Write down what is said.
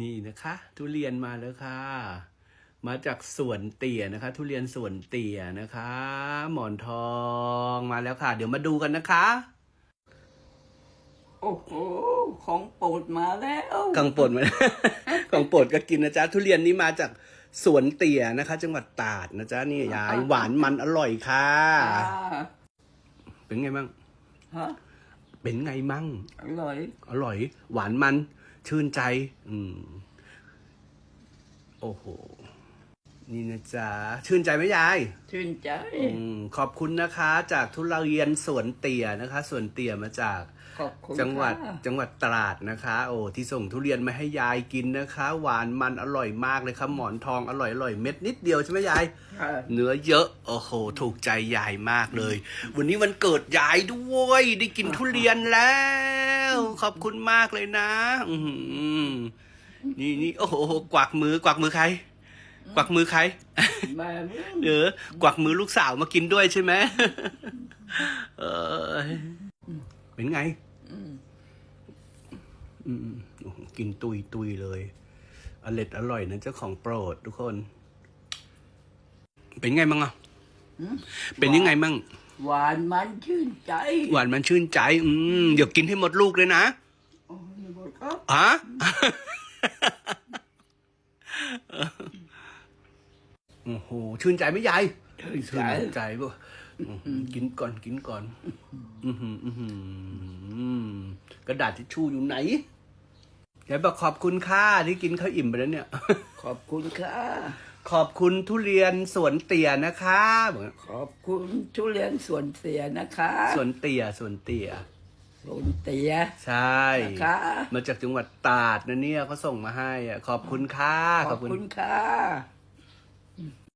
นี่นะคะ ทุเรียนมาแล้วค่ะ มาจากสวนเตี่ยนะคะ ทุเรียนสวนเตี่ยนะคะ หมอนทองมาแล้วค่ะ เดี๋ยวมาดูกันนะคะ โอ้โหของโปรดมาแล้วกังปดมา กังปดก็กินนะจ๊ะทุเรียนนี้มาจากสวนเตี่ยนะคะ จังหวัดตราดนะจ๊ะนี่ยายหวานมันอร่อยค่ะอ่าเป็นไงมั่งฮะเป็นไงมั่ง อร่อย อร่อย หวานมัน ชื่นใจ อืม โอ้โห นี่นะจ๊ะ ชื่นใจไหมยาย ชื่นใจ อืม ขอบคุณนะคะ จากทุเรียนสวนเตี่ยนะคะสวนเตี่ยมาจาก ขอบคุณจังหวัดค่ะจังหวัดตราดนะคะ โอ้ที่ส่งทุเรียนมาให้ยายกินนะคะ หวานมันอร่อยมากเลยครับหมอนทองอร่อยอร่อยเม็ดนิดเดียวใช่ไหมยาย ค่ะเนื้อเยอะ โอ้โห ถูกใจยายมากเลย วันนี้วันเกิดยายด้วย ได้กินทุเรียนแล้ว ขอบคุณมากเลยนะอือหือนี่นี่โอ้โหกวักมือกวักมือใคร กวักมือใครแม่เออกวักมือลูกสาวมากินด้วยใช่ไหมเออเป็นไงอืมอืมโอ้โหกินตุยตุยเลยอร่อยอร่อยนะเจ้าของโปรดทุกคน เป็นไงมั่งอะอืมเป็นยังไงมั่ง หวานมันชื่นใจหวานมันชื่นใจ อืมเดี๋ยวกินให้หมดลูกเลยนะโอ้ยหมดครับฮะ โอ้โห ชื่นใจไหมยายชื่นชื่ใจนใจป่ะอื้อหือกินก่อนกินก่อนอือหืออื้อหือกระดาษทิชชู่อยู่ไหนยายบอกขอบคุณค่ะที่กินข้าวอิ่มไปแล้วเนี่ย ขอบคุณค่ะ ขอบคุณทุเรียนสวนเตี่ยนะคะบอกว่าขอบคุณทุเรียนสวนเสียนะคะสวนเตี่ยสวนเตี่ยสวนเตียใช่นะคะมาจากจังหวัดตราดนะเนี่ยเขาส่งมาให้อะขอบคุณค่ะ ขอบคุณค่ะ